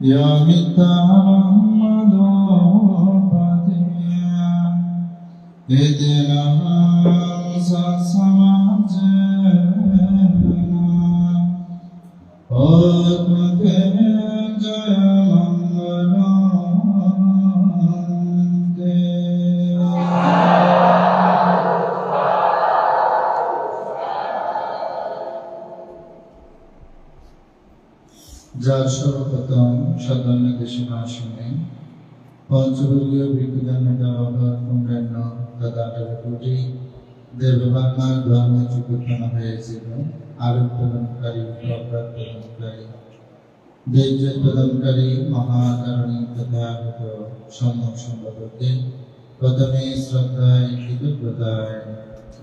Yamita Odmate Jayamangalante যার সর্বপ্রথম সাধারণ দেশের আসনে পঞ্চবর্গীয় বিজ্ঞানে দেওয়া অন্যান্য কোটি দেববাংলার ধর্ম চুকুত্থান হয়েছিল আরোপ প্রদানকারী, অপরাধ প্রদানকারী ধৈর্য প্রদানকারী, মহাকারণী তথা সম্যক সম্পর্কে প্রথমে শ্রদ্ধায়, কৃতজ্ঞতায়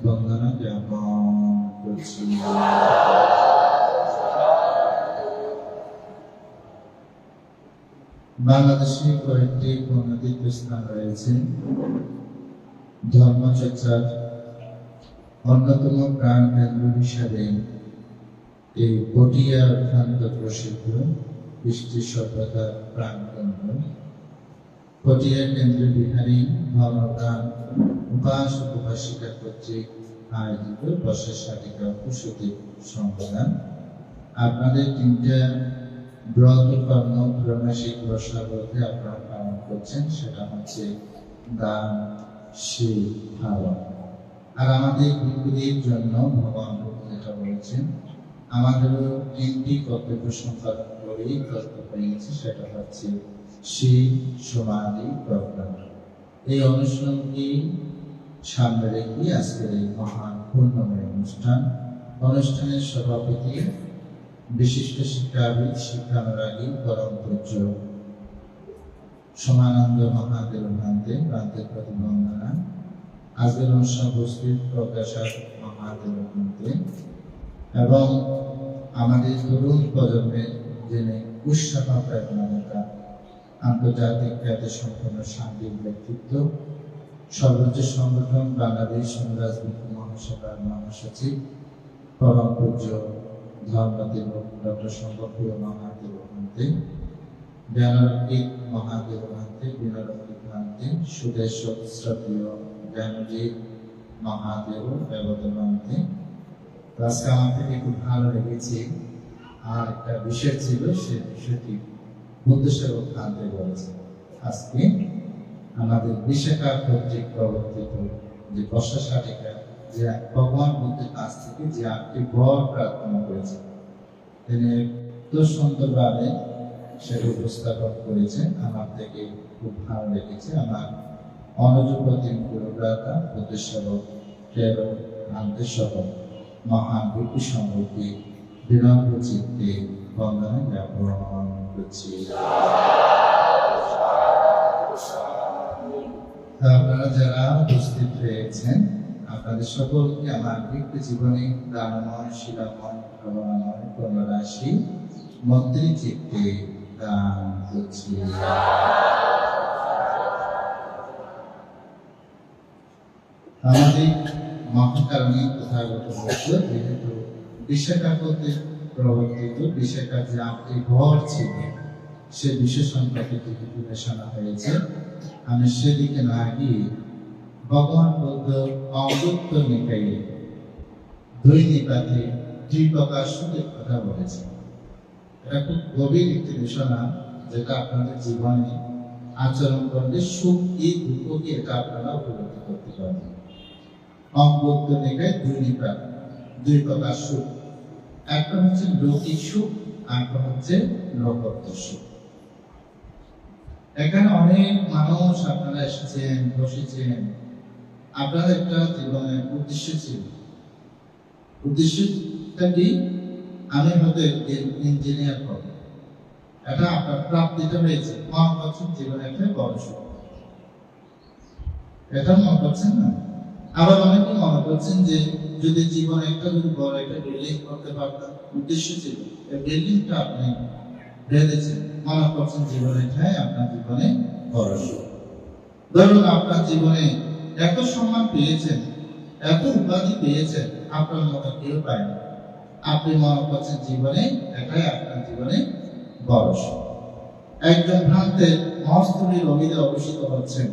বন্দনা জ্ঞাপন করছি। বাংলাদেশে কয়েকটি গণতীর্থ স্থান রয়েছে। ধর্মচর্চার অন্যতম প্রাণ কেন্দ্র হিসাবে এই পটিয়া অত্যন্ত প্রসিদ্ধ কৃষ্টি সভ্যতার প্রাণ কেন্দ্র। পটিয়া কেন্দ্র বিহারী ধর্মপ্রাণ উপাসক উপাসিকা কর্তৃক আয়োজিত বর্ষা শাটিকা প্রসূতি সম্প্রদান। আপনাদের তিনটা ব্রত, কর্ম, ত্রৈমাসিক বর্ষা বলতে আপনারা পালন করছেন, সেটা হচ্ছে দান শীল খাওয়া আর আমাদের বিপদের জন্য ভগবান যেটা বলেছেন আমাদেরও তিনটি কর্তব্য সম্পাদন করেই কর্তব্য পেয়েছে, সেটা হচ্ছে শীল সমাধি প্রজ্ঞা এই অনুষ্ঠানটি সামনে রেখে আজকের এই মহান পূর্ণময় অনুষ্ঠান, অনুষ্ঠানের সভাপতি বিশিষ্ট শিক্ষাবিদ শিক্ষানুরাগী পরম পূজ্য সমানন্দ মহাদেব ভান্তে প্রান্তের প্রতি বন্দনা আজকের অনুষ্ঠান উপস্থিত প্রকাশক মহাদেব ভান্তে এবং আমাদের তরুণ প্রজন্মের যিনি উৎসাহ প্রেরণাদাতা আন্তর্জাতিক খ্যাতি সম্পন্ন শান্তির ব্যক্তিত্ব, সর্বোচ্চ সংগঠন বাংলাদেশ রাজনীতি মহাসভার মহাসচিব, পরম পূজ্য ধর্মদেব ডক্টর সম্ভবপ্রিয় মহাদেব ভান্তে জ্ঞানরক্ষিত মহাদেব ভান্তে বিনরক্ষিত ভান্তে সুদেশ শ্রদ্ধেয় জ্ঞানজিৎ মহাদেব দেবত ভান্তে তো আজকে আমার থেকে খুব ভালো লেগেছে, আর একটা বিষয় ছিল সে বিষয়টি বুদ্ধসেবক ভান্তে বলেছে। আজকে আমাদের বিশাখা কর্তৃক প্রবর্তিত যে বর্ষা শাটিকা যে ভগবান বুদ্ধের কাছ থেকে যে আটটি বর প্রার্থনা করেছে। তিনি তো সুন্দরভাবে সেটা উপস্থাপন করেছেন, আমার থেকে খুব ভালো লেগেছে। আমার অনুযোগপতি গুরুদাতা বুদ্ধেশ্বরক প্রেরক আন্তে সহ মহান বিপি সমৃদ্ধি বিনম্র চিত্তে বন্দনা জ্ঞাপন করছি। আপনারা যারা উপস্থিত হয়েছেন আপনাদের সকলকে আমার ব্যক্তি জীবনে দানময় শিলাময় ভাবনাময় কর্মরাশি মন্ত্রী চিত্তে যেহেতু প্রবর্তিত যে আটটি ঘর সে সম্পর্কে কিছু গবেষণা হয়েছে। আমি সেদিকে না গিয়ে ভগবান বুদ্ধ অমৃত নিকায়ে দুই নিপাতে কথা বলেছে এটা খুব গভীর একটি বিষয় যেটা আপনাদের জীবনে আচরণ করলে সুখ কি দুঃখ কি এটা আপনারা উপলব্ধি করতে পারবেন। অমৃত নিকায় দুই নিপাত দুই প্রকার সুখ। একটা হচ্ছে লৌকিক সুখ আর একটা হচ্ছে লোকত্ব সুখ। এখানে অনেক মানুষ আপনারা এসেছেন, বসেছেন। আপনার একটা জীবনের উদ্দেশ্য ছিল। উদ্দেশ্যটা কি? আমি হয়তো ইঞ্জিনিয়ার হব। এটা আপনার প্রাপ্তিটা হয়েছে। মন করছেন জীবনে একটা বড় এটা মন করছেন না। আবার অনেকে মনে করছেন যে যদি জীবনে একটা যদি বড় একটা বিল্ডিং করতে পারতাম, উদ্দেশ্য ছিল, এই বিল্ডিংটা আপনি বেঁধেছেন মনে করছেন জীবনে এটাই আপনার জীবনে বড় সুখ। ধরুন আপনার জীবনে এত সম্মান পেয়েছেন, এত উপাধি পেয়েছেন, আপনার মতো কেউ পায়নি। আপনি করছেন জীবনে এটাই আপনার জীবনে বড় একজন ভ্রান্তের মহস্তরী রোগীতে অবস্থিত হচ্ছেন।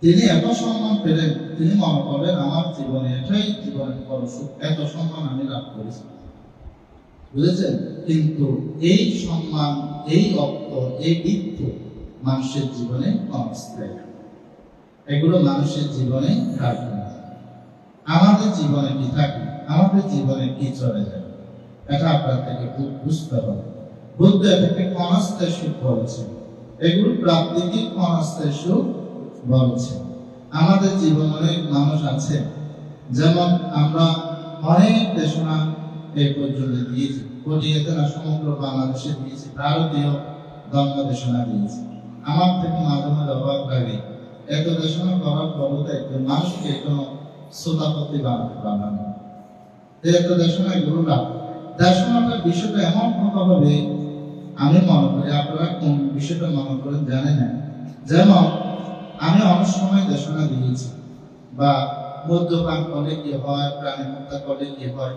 তিনি এত সম্মান পেলেন, তিনি মনে করেন আমার জীবনে এটাই জীবনের বড় সুখ, এত সম্মান আমি লাভ করেছি। বুঝেছেন? কিন্তু এই সম্মান, এই অর্থ এই বৃত্ত মানুষের জীবনে অস্থায়ী। এগুলো মানুষের জীবনে থাকবে না আমাদের জীবনে কি থাকে? আমাদের জীবনে কি চলে যাবে এটা আপনার থেকে খুব বুঝতে হবে। বুদ্ধ এটাকে কনস্থায়ী সুখ বলেছে। এগুলো প্রাকৃতিক কনস্থায়ী সুখ বলছে। আমাদের জীবনে অনেক মানুষ আছে। যেমন আমরা অনেক দেশনা এই পর্যন্ত দিয়েছি। কোটিয়াতে না সমগ্র বাংলাদেশে দিয়েছি। ভারতীয় ধর্ম দেশনা দিয়েছি। আমার থেকে মাঝে মাঝে অবাক লাগে। এত দেশনা করার পরও তো একজন মানুষকে কোনো শ্রোতাপত্তি বানাতে পারলাম না তো এত দেশনা এগুলো লাভ দেশনাটার বিষয়টা এমন কথা হবে, আমি মনে করি আপনারা কোন বিষয়টা মনে করেন জানেন না। যেমন, আমি অনেক সময় দেশনা দিয়েছি, বা মদ্যপান করলে কি হয়, প্রাণী হত্যা করলে কি হয়।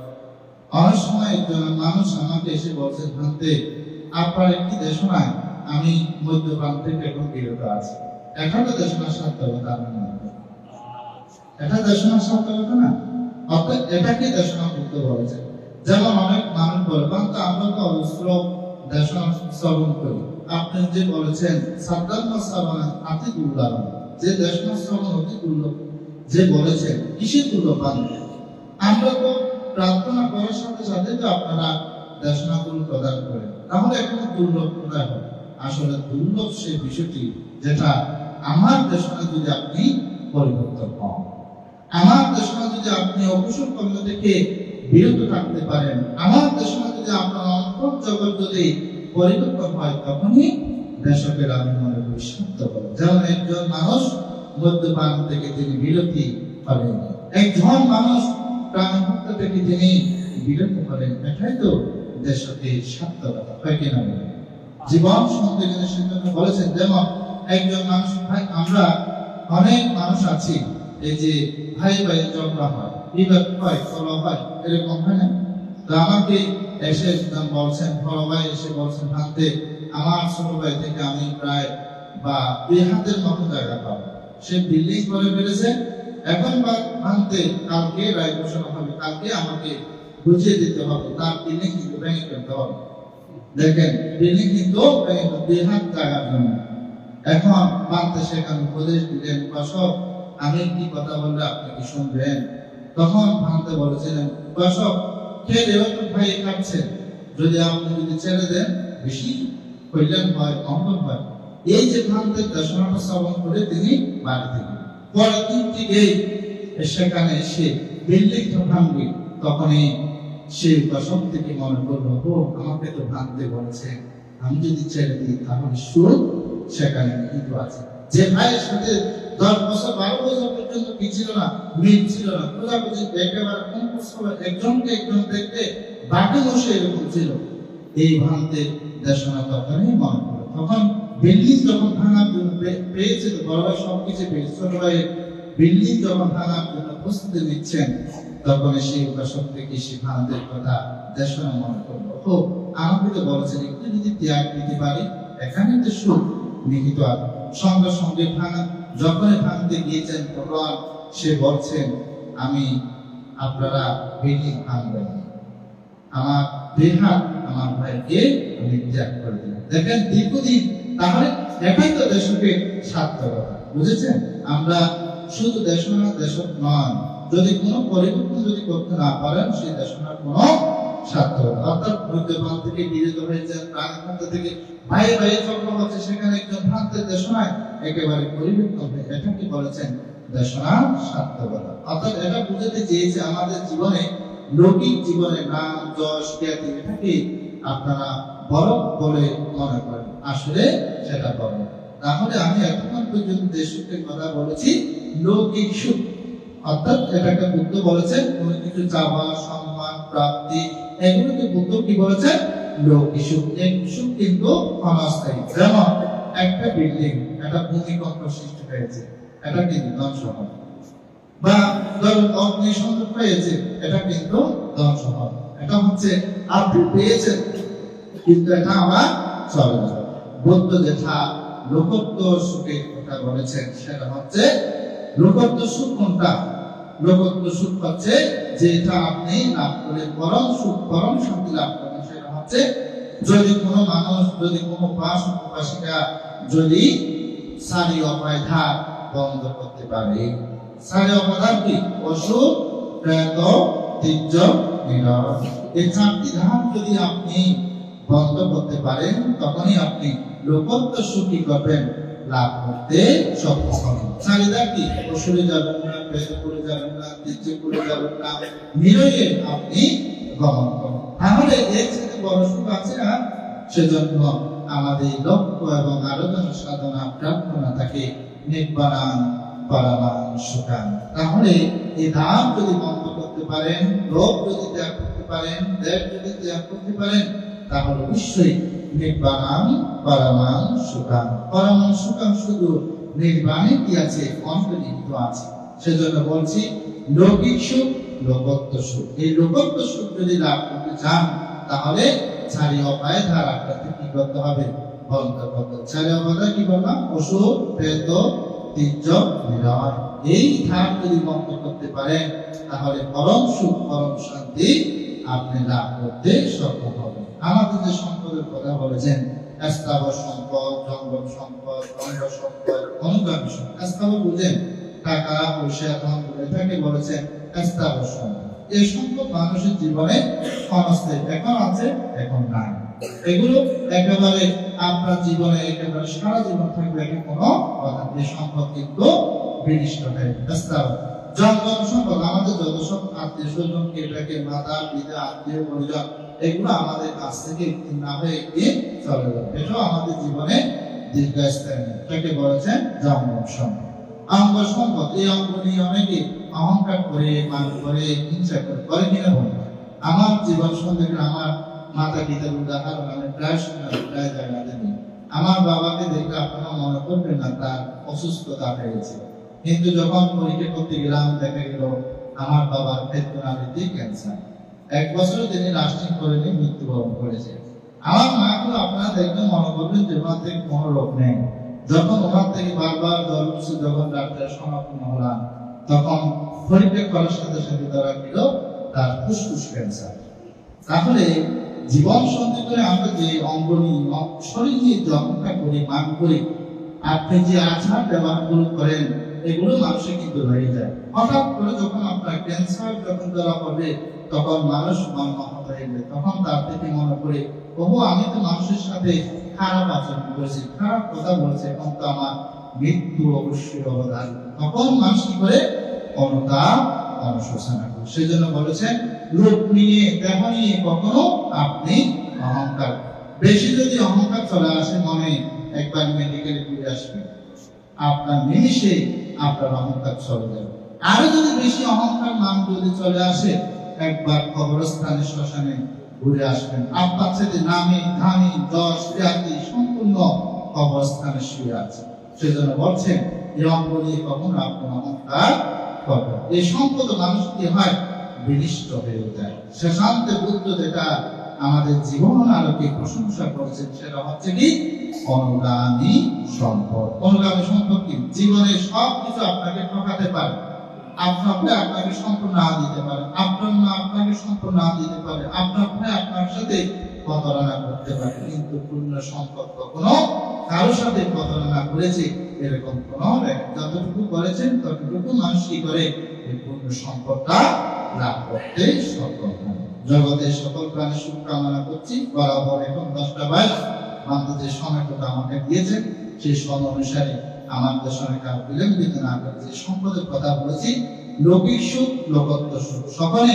অনেক সময় একজন মানুষ আমাকে এসে বলছে ভান্তে আপনার একটি দেশনায় আমি মদ্যপান থেকে এখন বিরত আছি। এখানে দেশনার সার্থকতা আমি মনে করি। এটা দেশনার সার্থকতা না? অর্থাৎ এটাকে দেশনা করতে বলেছে যেমন অনেক মানুষ বলে তো আমরা তো অজস্র দেশনা শ্রবণ করি। আপনি যে বলেছেন, সাদ্দাম সাবানা আতি দুর্লভ যে দেশনা শ্রবণ অতি দুর্লভ যে বলেছেন, কিসের দুর্লভ আমরা তো প্রার্থনা করার সাথে সাথে তো আপনারা দেশনাগুলো প্রদান করেন। তাহলে এখন দুর্লভ কোথায় হবে? আসলে দুর্লভ সেই বিষয়টি, যেটা আমার দেশনা যদি আপনি পরিবর্তন হন, আমার দেশনা যদি আপনি অবসর কর্ম থেকে বিরত থাকতে পারেন। আমার দেশনা যদি আপনার অন্তর জগৎ যদি পরিবর্তন হয়, তখনই দেশকের আমি মনে করি সার্থক যেমন একজন মানুষ মদ্যপান থেকে তিনি বিরতি হলেন একজন মানুষ প্রাণ থেকে তিনি বিরত হলেন এটাই তো দেশকে সার্থকতা হয় কিনা বলেন? জীবন কিন্তু সেজন্য বলেছেন, যেমন একজন মানুষ, ভাই, আমরা অনেক মানুষ আছি, এই যে ভাই ভাই ঝগড়া হয় হয়। এরকম আমাকে এসে বলছেন ভাই এসে বলছেন আমার ছোট ভাই থেকে আমি প্রায় বা হাতের মতো জায়গা পাবো। সে বিল্ডিং এখন বা কালকে রায় কালকে আমাকে দিতে হবে, তার বিল্ডিং হবে। দেখেন, বিল্ডিং কিন্তু হাত জায়গার জন্য। এখন ভাঙতে সেখানে উপদেশ দিলেন উপাসক আমি কি কথা বললে আপনি কি শুনবেন? তখন ভাঙতে বলেছিলেন উপাসক খেলে হয়তো ভাই খাচ্ছেন যদি আপনি যদি ছেড়ে দেন, বেশি কল্যাণ হয় হয়। এই যে দর্শনটা শ্রবণ করে তিনি বাড়ি থেকে পরের দিন সেখানে এসে বিল্ডিংটা ভাঙবে তখনই সে উপাসক থেকে মনে করল। ও, আমাকে তো ভাঙতে বলেছে, আমি যদি ছেড়ে দিই, তাহলে সুর সেখানে কিন্তু আছে। যে ভাইয়ের সাথে দশ বছর একজন বসে এরকম ছিল। এই তখন বিল্ডিং প্রস্তুতি নিচ্ছেন তখন সেই উপাসক থেকে সেই ভ্রান্তের কথা দেশনা মনে করল। আমাকে তো বলেছেন, একটু যদি ত্যাগ দিতে পারি, এখানে যে সুখ আছে সঙ্গে সঙ্গে ভাঙা যখনই ভাঙতে গিয়েছেন, তখন সে বলছেন, আমি আপনারা বিল্ডিং ভাঙবেন। আমার দেহাত আমার ভাইকে আমি ত্যাগ করে দিলাম দেখেন দীর্ঘদিন তাহলে এটাই তো দেশকে সার্থকতা বুঝেছেন? আমরা শুধু দেশনা দেশক নয়। যদি কোনো পরিবর্তন যদি করতে না পারেন, সেই দেশনার কোনো আমাদের জীবনে লৌকিক জীবনে নাম, যশ খ্যাতি এটাকে আপনারা বড় বলে মনে করেন। আসলে সেটা বড় তাহলে আমি এতক্ষণ পর্যন্ত যে সুখের কথা বলেছি, লৌকিক সুখ। অর্থাৎ এটাকে বুদ্ধ বলেছেন, কোনো কিছু চাওয়া, সম্মান, প্রাপ্তি এগুলোকে বুদ্ধ কি বলেছেন লৌকিক সুখ এই সুখ কিন্তু যেমন একটা বিল্ডিং একটা ভূমিকম্প সৃষ্টি কিন্তু বা ধরুন এটা কিন্তু এটা হচ্ছে, আপনি পেয়েছেন, কিন্তু এটা আমার চলে বুদ্ধ যেটা লোকত্ব সুখের কথা বলেছেন, সেটা হচ্ছে লোকত্ব সুখ কোনটা? লোকত্ব সুখ হচ্ছে যেটা আপনি লাভ করে পরম সুখ পরম শান্তি লাভ করেন। সেটা হচ্ছে, যদি কোনো মানুষ, যদি কোনো পাশ উপাসিকা যদি সারি অপায় ধার বন্ধ করতে পারে, সারি অপাধান কি? অসুখ প্রেত তীর্য এই চারটি যদি আপনি বন্ধ করতে পারেন, তখনই আপনি লোকত্ব সুখী করবেন। লাভ করতে সক্ষম চারিদা কি? অসুরে যাবেন না প্রেত করে যাবেন না তীর্য করে যাবেন না, নিরয়ে আপনি গমন করুন। তাহলে এর থেকে বড় সুখ আছে আর সেজন্য আমাদের লক্ষ্য এবং আরাধনা সাধনা, প্রার্থনা থাকে নির্বাণান পরামান সুখান তাহলে এই ধাম যদি বন্ধ করতে পারেন লোভ যদি ত্যাগ করতে পারেন দেব যদি ত্যাগ করতে পারেন তাহলে অবশ্যই নির্বাণান পরামান সুখান পরামান সুখান শুধু নির্বাণে কি আছে? অন্তর্নিহিত আছে। সেজন্য বলছি, লৌকিক সুখ, লোকত্ব সুখ। এই লোকত্ব সুখ যদি লাভ করতে চান, তাহলে চারি অপায় ধার আপনাকে কি করতে হবে? বন্ধ করতে চারি অপায় কি বললাম অসুখ প্রেত তীর্য নিরাময় এই ধার যদি বন্ধ করতে পারেন, তাহলে পরম সুখ, পরম শান্তি আপনি লাভ করতে সক্ষম হবেন। আমাদের যে সম্পদের কথা বলেছেন। স্থাবর সম্পদ জঙ্গল সম্পদ অঙ্গ সম্পদ অনুগামী সম্পদ। স্থাবর বুঝেন, টাকা, পয়সা, ধন এটাকে বলেছেন স্থাবর সম্পদ। এই সম্পদ মানুষের জীবনে ক্ষণস্থায়ী। এখন আছে, এখন নাই। এগুলো একেবারে আপনার জীবনে, একেবারে সারা জীবন থাকবে এটা কোনো কথা এই সম্পদ কিন্তু বিনিষ্ট হয়ে স্থাবর জঙ্গল সম্পদ, আমাদের যত সব আত্মীয় স্বজন, এটাকে মাতা, পিতা, আত্মীয়, পরিজন এগুলো আমাদের কাছ থেকে না হয়ে গিয়ে চলে যাবে? এটাও আমাদের জীবনে দীর্ঘস্থায়ী। বলেছেন সম্পদ অঙ্গ সম্পদ এই অঙ্গ নিয়ে অনেকে অহংকার করে, মান করে, হিংসা করে করে কিনা বলে আমার জীবন আমার মাতা পিতার আমি প্রায় প্রায় আমার বাবাকে দেখে আপনারা মনে করবেন না, তার অসুস্থতা হয়েছে। কিন্তু যখন পরীক্ষা করতে গেলাম, দেখা গেল আমার বাবার ক্ষেত্রে ক্যান্সার এক বছর তিনি লাস্টিং করেনি মৃত্যুবরণ করেছে আমার মাকে আপনারা দেখলে মনে করবেন যে ওনার থেকে কোনো রোগ নেই। যখন ওনার থেকে বারবার জল উঠছে, যখন ডাক্তার সমাপন হলাম তখন পরীক্ষা করার সাথে সাথে ধরা গেল তার ফুসফুস ক্যান্সার। তাহলে জীবন সন্ধি করে আমরা যে অঙ্গ নিয়ে শরীর যে অহংকার করি, মান করি, আপনি যে আচার ব্যবহারগুলো করেন, এগুলো মানুষের কিন্তু হয়ে যায়। হঠাৎ করে যখন আপনার ক্যান্সার যখন ধরা পড়বে তখন মানুষ মন হয়ে যাবে তখন তার থেকে মনে করে প্রভু, আমি তো মানুষের সাথে খারাপ আচরণ করেছি, খারাপ কথা বলছে এখন তো আমার মৃত্যু অবশ্যই অবদান। তখন মানুষ কি করে? অনুতাপ করে। সেজন্য বলেছেন, রূপ নিয়ে, দেহ নিয়ে কখনো আপনি অহংকার। বেশি যদি অহংকার চলে আসে, মনে একবার মেডিকেলে ঘুরে আসবে। আপনার নিমিষে আপনার অহংকার চলে যাবে। আরও যদি বেশি অহংকার নাম যদি চলে আসে একবার কবরস্থানে শ্মশানে ঘুরে আসবেন। আপনার সাথে নামি ধামি, যশ খ্যাতি সম্পূর্ণ কবরস্থানে শুয়ে আছে। সেজন্য বলছেন এই সম্পদ মানুষ কি হয় বিনিষ্ট হয়ে যায়। শেষান্তে বুদ্ধ যেটা আমাদের জীবন আলোকে প্রশংসা করেছেন, সেটা হচ্ছে কি? অনুগামী সম্পদ। অনুগামী সম্পদ কি? জীবনে সব কিছু আপনাকে ঠকাতে পারে। আপনার ভাই আপনাকে সম্পূর্ণ দিতে পারে। আপনার আপনাকে সম্পূর্ণ না দিতে পারে আপনার ভাই আপনার সাথে প্রতারণা করতে পারে, কিন্তু পূর্ণ সম্পদ কখনো কারোর সাথে প্রতারণা করেছে, এরকম কোন যতটুকু করেছেন, ততটুকু মানুষ কি করে? এই পূর্ণ সম্পদটা লাভ করতে সক্ষম হয়। জগতের সকল প্রাণী সুখ কামনা করছি। বরাবর এখন দশটা বাইশ আমাদের যে সময়টুকু আমাকে দিয়েছেন। সেই সময় অনুসারে আমাদের সঙ্গে কারও বিলম্বিত না করে যে সম্পদের কথা বলেছি, লৌকিক সুখ, লোকত্ব সুখ, সকলে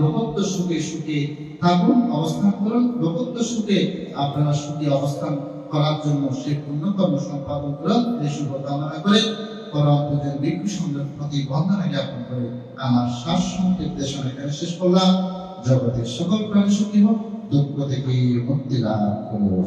লোকত্ব সুখে সুখে থাকুন, অবস্থান করুন। লোকত্ব সুখে আপনারা সুখী অবস্থান করার জন্য সেই পুণ্যকর্ম সম্পাদন করুন এই শুভ কামনা করে ভিক্ষু প্রতি বন্দনা জ্ঞাপন করে আমার শ্বাস দেশন এখানে শেষ করলাম। জগতের সকল প্রাণী সুখী হোক, দুঃখ থেকে মুক্তি লাভ করুন।